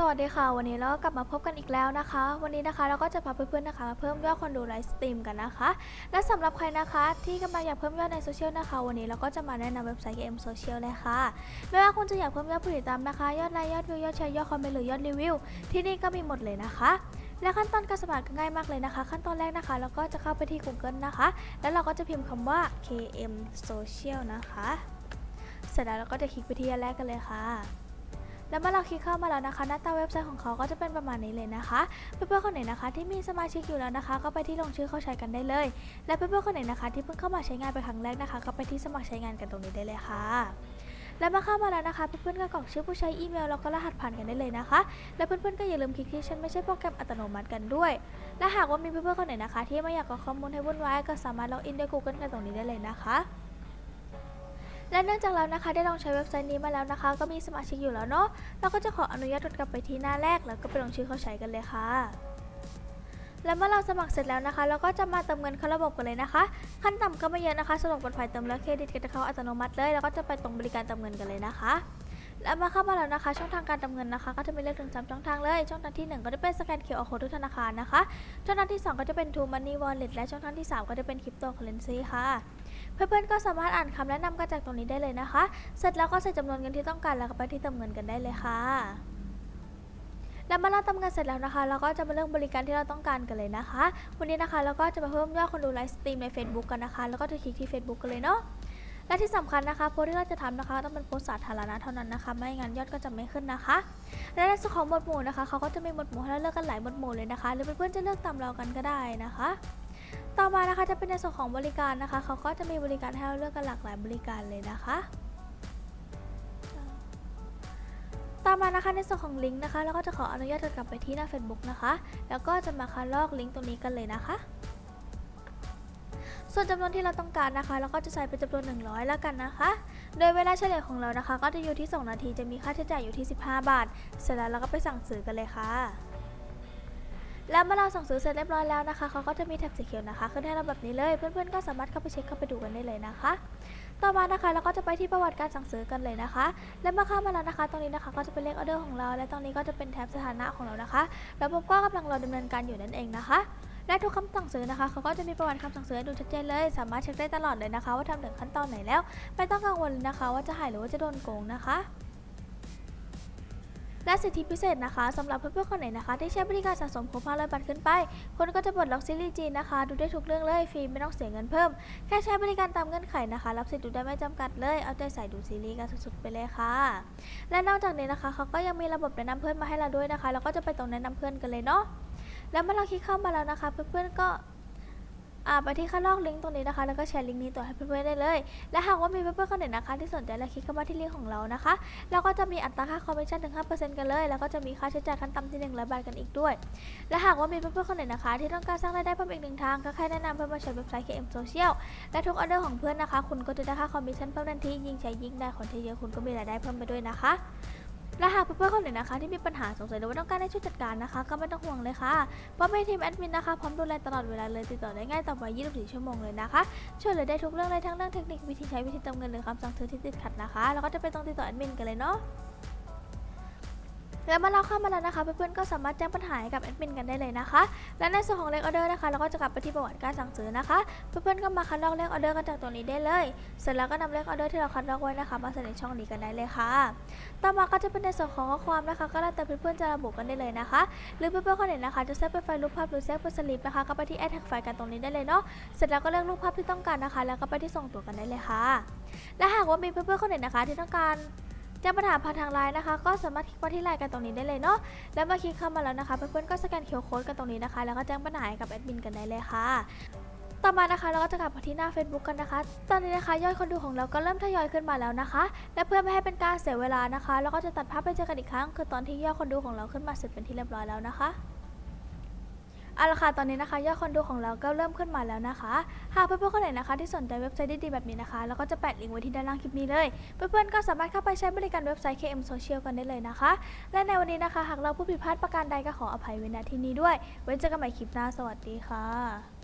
สวัสดีค่ะ วันนี้เรากลับมาพบกันอีกแล้วนะคะ วันนี้นะคะเราก็จะพาเพื่อนๆนะคะมาเพิ่มยอดคนดูไลฟ์สตรีมกันนะคะ และสำหรับใครนะคะ ที่กำลังอยากเพิ่มยอดในโซเชียลนะคะ วันนี้เราก็จะมาแนะนำเว็บไซต์ KM Social เลยค่ะ ไม่ว่าคุณจะอยากเพิ่มยอดผู้ติดตามนะคะ ยอดไลค์ยอดวิวยอดแชร์ยอดคอมเมนต์หรือยอดรีวิวที่นี่ก็มีหมดเลยนะคะ และขั้นตอนการสมัครก็ง่ายมากเลยนะคะ ขั้นตอนแรกนะคะเราก็จะเข้าไปที่ Google นะคะ แล้วเราก็จะพิมพ์คำว่า KM Social นะคะ เสร็จแล้วเราก็จะคลิกไปที่อันแรกกันเลยค่ะ แล้วเมื่อเราคลิกเข้ามาแล้วนะคะ หน้าตาเว็บไซต์ของเขาก็จะเป็นประมาณนี้เลยนะคะ เพื่อนๆคนไหนนะคะ ที่มีสมาชิกอยู่แล้วนะคะ ก็ไปที่ลงชื่อเข้าใช้กันได้เลย และเพื่อนๆคนไหนนะคะ ที่เพิ่งเข้ามาใช้งานเป็นครั้งแรกนะคะ ก็ไปที่สมัครใช้งานกันตรงนี้ได้เลยค่ะและเมื่อเข้ามาแล้วนะคะเพื่อนๆก็กรอกชื่อผู้ใช้อีเมลแล้วก็รหัสผ่านกันได้เลยนะคะ และเพื่อนๆก็อย่าลืมคลิกที่ฉันไม่ใช่โปรแกรมอัตโนมัติกันด้วย และหากว่ามีเพื่อนๆคนไหนนะคะ ที่ไม่อยากกรอกข้อมูลให้วุ่นวายก็สามารถล็อกอินด้วย Google กันตรงนี้ได้เลยนะคะ และเนื่องจากเรานะคะได้ลองใช้เว็บไซต์นี้มาแล้วนะคะ ก็มีสมาชิกอยู่แล้วเนาะเราก็จะขออนุญาตกลับไปที่หน้าแรกแล้วก็ไปลงชื่อเข้าใช้กันเลยค่ะและเมื่อเราสมัครเสร็จแล้วนะคะ เราก็จะมาเติมเงินเข้าระบบกันเลยนะคะ ขั้นต่ำก็ไม่เยอะนะคะสะดวกปลอดภัยเติมแล้วเครดิตก็จะเข้าอัตโนมัติเลย แล้วก็จะไปตรงบริการเติมเงินกันเลยนะคะ และมาเข้ามาแล้วนะคะ ช่องทางการเติมเงินนะคะ ก็จะมีเลือกถึง3ช่องทางเลย ช่องทางที่ 1 ก็จะเป็นสแกน QR Code ทุกธนาคารนะคะ ช่องทางที่ 2 ก็จะเป็น True Money Wallet และช่องทางที่ 3 ก็จะเป็น Crypto Currency ค่ะ เพื่อนๆก็สามารถอ่านคำแนะนำกันจากตรงนี้ได้เลยนะคะ เสร็จแล้วก็ใส่จำนวนเงินที่ต้องการแล้วก็ไปที่เติมเงินกันได้เลยค่ะแล้วเมื่อเราเติมเงินเสร็จแล้วนะคะ เราก็จะมาเลือกบริการที่เราต้องการกันเลยนะคะ วันนี้นะคะเราก็จะมาเพิ่มยอดคนดูไลฟ์สตรีมใน Facebook กันนะคะ แล้วก็จะคลิกที่ Facebook กันเลยเนาะ และที่สำคัญนะคะโพสที่เราจะทำนะคะต้องเป็นโพสสาธารณะเท่านั้นนะคะ ไม่งั้นยอดก็จะไม่ขึ้นนะคะ และในส่วนของหมวดหมู่นะคะเขาก็จะมีหมวดหมู่ให้เราเลือกกันหลายหมวดหมู่เลยนะคะ หรือเพื่อนๆจะเลือกตามเรากันก็ได้นะคะ ต่อมานะคะจะเป็นในส่วนของบริการนะคะ เขาก็จะมีบริการให้เราเลือกกันหลากหลายบริการเลยนะคะ ต่อมานะคะในส่วนของลิงก์นะคะเราก็จะขออนุญาตกลับไปที่หน้า Facebook นะคะ แล้วก็จะมาคัดลอกลิงก์ตรงนี้กันเลยนะคะ ส่วนจำนวนที่เราต้องการนะคะ เราก็จะใส่เป็นจำนวน 100 แล้วกันนะคะ โดยเวลาเฉลี่ยของเรานะคะ ก็จะอยู่ที่ 2 นาทีจะมีค่าใช้จ่ายอยู่ที่ 15 บาท เสร็จแล้วเราก็ไปสั่งซื้อกันเลยค่ะ แล้วเมื่อเราสั่งซื้อเสร็จเรียบร้อยแล้วนะคะเขาก็จะมีแท็บสีเขียวนะคะขึ้นให้เราแบบนี้เลยเพื่อนๆก็สามารถเข้าไปเช็คเข้าไปดูกันได้เลยนะคะ ต่อมานะคะเราก็จะไปที่ประวัติการสั่งซื้อกันเลยนะคะ และเมื่อเข้ามาแล้วนะคะ ตรงนี้นะคะก็จะเป็นเลขออเดอร์ของเรา และตรงนี้ก็จะเป็นแท็บสถานะของเรานะคะแล้วผมก็กำลังรอดำเนินการอยู่นั่นเองนะคะและทุกคำสั่งซื้อนะคะเขาก็จะมีประวัติคำสั่งซื้อดูชัดเจนเลย สามารถเช็คได้ตลอดเลยนะคะ ว่าทำถึงขั้นตอนไหนแล้ว ไม่ต้องกังวลเลยนะคะ ว่าจะหายหรือว่าจะโดนโกงนะคะ และสิทธิพิเศษนะคะสำหรับเพื่อนๆคนไหนนะคะ ที่ใช้บริการสะสมครบ500บาทขึ้นไปคุณก็จะปลดล็อกซีรีส์จีนนะคะ ดูได้ทุกเรื่องเลยฟรีไม่ต้องเสียเงินเพิ่ม แค่ใช้บริการตามเงื่อนไขนะคะ รับสิทธิ์ดูได้ไม่จำกัดเลย เอาใจใส่ดูซีรีส์กันสุดๆไปเลยค่ะ และนอกจากนี้นะคะเขาก็ยังมีระบบแนะนำเพื่อนมาให้เราด้วยนะคะ แล้วก็จะไปตรงแนะนำเพื่อนกันเลยเนาะแล้วเมื่อเราคลิกเข้ามาแล้วนะคะ เพื่อนๆก็ ไปที่ข้างนอกลิงก์ตรงนี้นะคะ แล้วก็แชร์ลิงก์นี้ต่อให้เพื่อนๆได้เลย และหากว่ามีเพื่อนๆคนไหนนะคะ ที่สนใจและคลิกเข้ามาที่ลิงก์ของเรานะคะ เราก็จะมีอัตราค่าคอมมิชชั่นถึง 5%กันเลย แล้วก็จะมีค่าใช้จ่ายขั้นต่ำที่100บาทกันอีกด้วย และหากว่ามีเพื่อนๆคนไหนนะคะ ที่ต้องการสร้างรายได้เพิ่มอีกหนึ่งทางก็แค่แนะนำเพื่อนมาใช้เว็บไซต์ KM Social และทุกออเดอร์ของเพื่อนนะคะ คุณก็จะได้ค่าคอมมิชชั่นเพิ่มทันทียิ่งใช้ยิ่งได้คนที่เยอะคุณก็มีรายได้เพิ่มไปด้วยนะคะ และหากเพื่อนๆคนไหนนะคะ ที่มีปัญหาสงสัยหรือว่าต้องการให้ช่วยจัดการนะคะ ก็ไม่ต้องห่วงเลยค่ะเพราะเป็นทีมแอดมินนะคะพร้อมดูแลตลอดเวลาเลยติดต่อได้ง่ายต่อไป24 ชั่วโมงเลยนะคะช่วยเหลือได้ทุกเรื่องเลยทั้งเรื่องเทคนิควิธีใช้วิธีเติมเงินหรือคำสั่งซื้อที่ติดขัดนะคะ แล้วก็จะไปต้องติดต่อแอดมินกันเลยเนาะ แล้วเมื่อเราเข้ามาแล้วนะคะเพื่อนๆก็สามารถแจ้งปัญหาให้กับแอดมินกันได้เลยนะคะ และในส่วนของเลขออเดอร์นะคะเราก็จะกลับไปที่ประวัติการสั่งซื้อนะคะ เพื่อนๆก็มาคัดลอกเลขออเดอร์กันจากตรงนี้ได้เลย เสร็จแล้วก็นำเลขออเดอร์ที่เราคัดลอกไว้นะคะ มาใส่ในช่องนี้กันได้เลยค่ะ ต่อมาก็จะเป็นในส่วนของข้อความนะคะ ก็แล้วแต่เพื่อนๆจะระบุกันได้เลยนะคะ หรือเพื่อนๆคนไหนนะคะ จะแทรกเป็นไฟล์รูปภาพหรือแทรกเป็นสลิปนะคะ ก็ไปที่แอดแท็กไฟล์กันตรงนี้ได้เลยเนาะ เสร็จแล้วก็เลือกรูปภาพที่ต้องการนะคะ แล้วก็ไปที่ส่งตัวกันได้เลยค่ะ และหากว่ามีเพื่อนๆคนไหนนะคะ ที่ต้องการ แจ้งปัญหาผ่านทางไลน์นะคะ ก็สามารถคลิกมาที่ไลน์กันตรงนี้ได้เลยเนาะแล้วเมื่อคลิกเข้ามาแล้วนะคะเพื่อนๆก็สแกนเคอร์โค้ดกันตรงนี้นะคะ แล้วก็แจ้งปัญหากับแอดมินกันได้เลยค่ะต่อมานะคะเราก็จะกลับมาที่หน้า Facebook กันนะคะ ตอนนี้นะคะยอดคนดูของเราก็เริ่มทยอยขึ้นมาแล้วนะคะ และเพื่อไม่ให้เป็นการเสียเวลานะคะ เราก็จะตัดภาพไปเจอกันอีกครั้ง คือตอนที่ยอดคนดูของเราขึ้นมาเสร็จเป็นที่เรียบร้อยแล้วนะคะ เอาละค่ะตอนนี้นะคะยอดคนดูของเราก็เริ่มขึ้นมาแล้วนะคะหากเพื่อนๆคนไหนนะคะ ที่สนใจเว็บไซต์ดีๆแบบนี้นะคะเราก็จะแปะลิงก์ไว้ที่ด้านล่างคลิปนี้เลย เพื่อนๆก็สามารถเข้าไปใช้บริการเว็บไซต์ KM Social กันได้เลยนะคะ และในวันนี้นะคะ หากเราผู้ผิดพลาดประการใดก็ขออภัยเว้ณที่นี้ด้วย ไว้เจอกันใหม่คลิปหน้าสวัสดีค่ะ